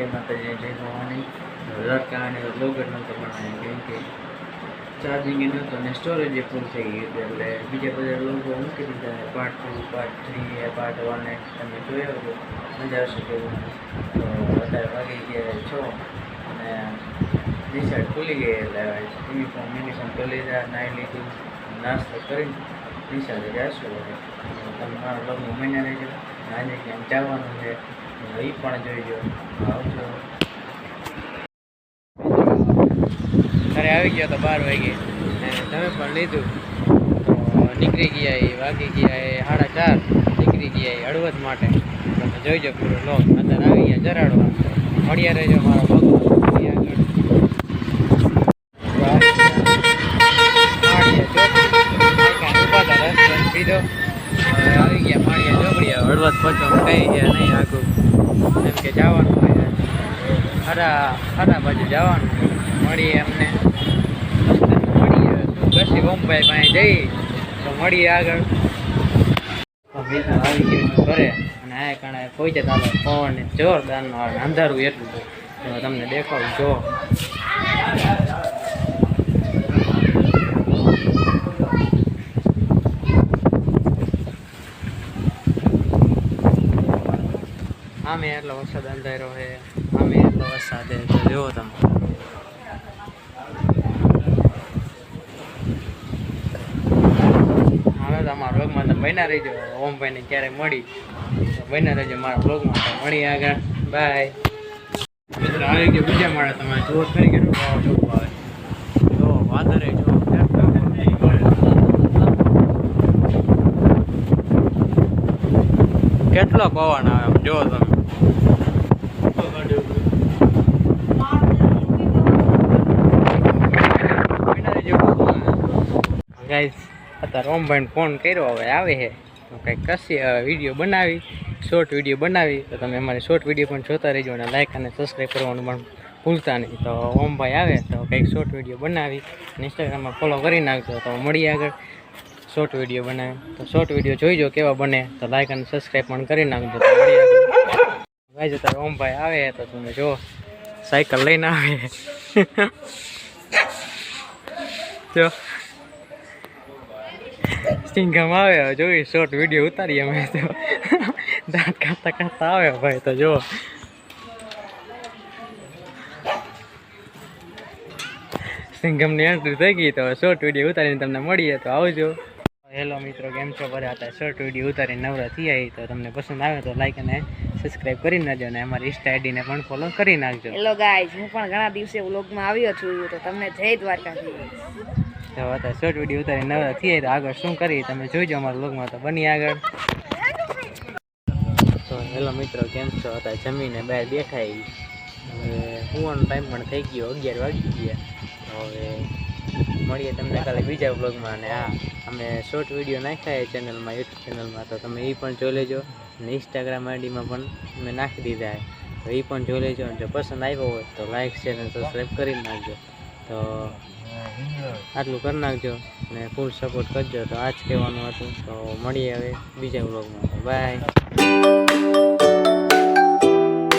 જય માતાજી જય ભવાની. લડકા અને લોગ જ નહોતો બનાવ્યો કેમ કે ચાર્જિંગ એ નહોતો અને સ્ટોરેજ એ ફૂલ થઈ ગયું એટલે બીજા બધા લોકો મૂકી દીધા part two part three part one એ તમે જોયો હતો મજા આવશે કેવું તો અત્યારે વાગી ગયા છ અને રિસર્ટ ખુલી ગઈ એટલે યુનિફોર્મ યુનિફોર્મ ખોલી લીધા નાહી લીધું. નાસ્તો કરીને રિસર્ટ જઈશું હવે તમે મારા લગ્ન મહિના રહેજો. આજે ક્યાંક જવાનું છે. એ પણ જોઈજો આવજો ઘરે આવી ગયો તો બાર વાગે તમે પણ લીધું નીકળી ગયા એ વાગી ગયા એ સાડા ચાર નીકળી ગયા એ હળવદ માટે તમે જોઈજો પૂરો લોક અંદર આવી ગયા જરાડવા મળ્યા રહેજો મારો ભગવાન આવી ગયા પાણી ઝોપડીયા હળવદ આગું એમ કે જવાનું હોય ખરા ખરા બાજુ જવાનું. મળીએ અમને. મળીએ પછી મુંબઈ પાસે જઈ, તો મળીએ આગળ. આવી ગયું ઘરે, અને આ કારણે કોઈ જતા ફોન જોરદારનો અંધારું એટલું તમને દેખાવ જો. આમે એટલો વરસાદ અંધારો છે આમે એટલો વરસાદ તો જુઓ તમે. હવે તો અમારા બ્લોગમાં તો બન્યા રહીજો. ઓમભાઈને ક્યારે મળી. બન્યા રહેજો મારા બ્લોગમાં તો મળી આગળ. બાય મિત્રો, આવી ગયો બીજા માળે. તમારે જુઓ ખરી કેટલું આવે જો વાદરે જો. કેટલો પવન આવે જો તમે. ગાઈસ અત્યારે ઓમભાઈને ફોન કર્યો, હવે આવે છે. કંઈક કશી વીડિયો બનાવી શોર્ટ વીડિયો બનાવી. તો તમે અમારી શોર્ટ વીડિયો પણ જોતા રહેજો અને લાઇક અને સબસ્ક્રાઈબ કરવાનું પણ ભૂલતા નહીં. તો ઓમભાઈ આવે, તો કંઈક શોર્ટ વીડિયો બનાવી અને ફોલો કરી નાખજો. તો મળીએ આગળ. શોર્ટ વીડિયો બનાવે તો શોર્ટ વીડિયો જોઈજો, કેવા બને, તો લાઈક અને સબસ્ક્રાઈબ પણ કરી નાખજો. ભાઈ અત્યારે ઓમભાઈ આવે તો તમે જો સાયકલ લઈને આવે જો. સિંગમ આવે જોઈ શોર્ટ વીડિયો ઉતારીએ અમે તો. દાંત કાતા કાતા આવે ભાઈ, તો જો સિંગમની એન્ટ્રી થઈ ગઈ, તો શોર્ટ વીડિયો ઉતારીને તમને મળીએ, તો આવજો. હેલો મિત્રો કેમ છો? બધા હતા શોર્ટ વીડિયો ઉતારી નવરા થઈ આવી તો તમને પસંદ આવે તો લાઈક અને સબસ્ક્રાઈબ કરી નાખજો અને અમારી ઇન્સ્ટા આઈડીને પણ ફોલો કરી નાખજો. હેલો ગાઈઝ હું પણ ઘણા દિવસે વ્લોગમાં આવ્યો છું તો તમને જય દ્વારકાધીશ. તો હતા શોર્ટ વીડિયો ઉતારી નવરા થઈ આવી તો આગળ શું કરી તમે જોઈજો અમારા વ્લોગમાં તો બની આગળ. તો હેલો મિત્રો કેમ છો? હતા જમીને બહાર બેઠા. હવે સુવાનો ટાઈમ પણ થઈ ગયો અગિયાર વાગી ગયા. હવે મળીએ તમને કાલે બીજા બ્લોગમાં અને હા અમે શોર્ટ વીડિયો નાખ્યા એ ચેનલમાં યુટ્યુબ ચેનલમાં તો તમે એ પણ જોઈ લેજો. અને ઇન્સ્ટાગ્રામ આઈડીમાં પણ અમે નાખી દીધા તો એ પણ જોઈ લેજો. અને જો પસંદ આવ્યો હોય તો લાઈક શેર અને સબસ્ક્રાઈબ કરી નાખજો. તો આટલું કરી નાખજો અને ફૂલ સપોર્ટ કરજો. તો આ જ કહેવાનું હતું. તો મળીએ હવે બીજા બ્લોગમાં બાય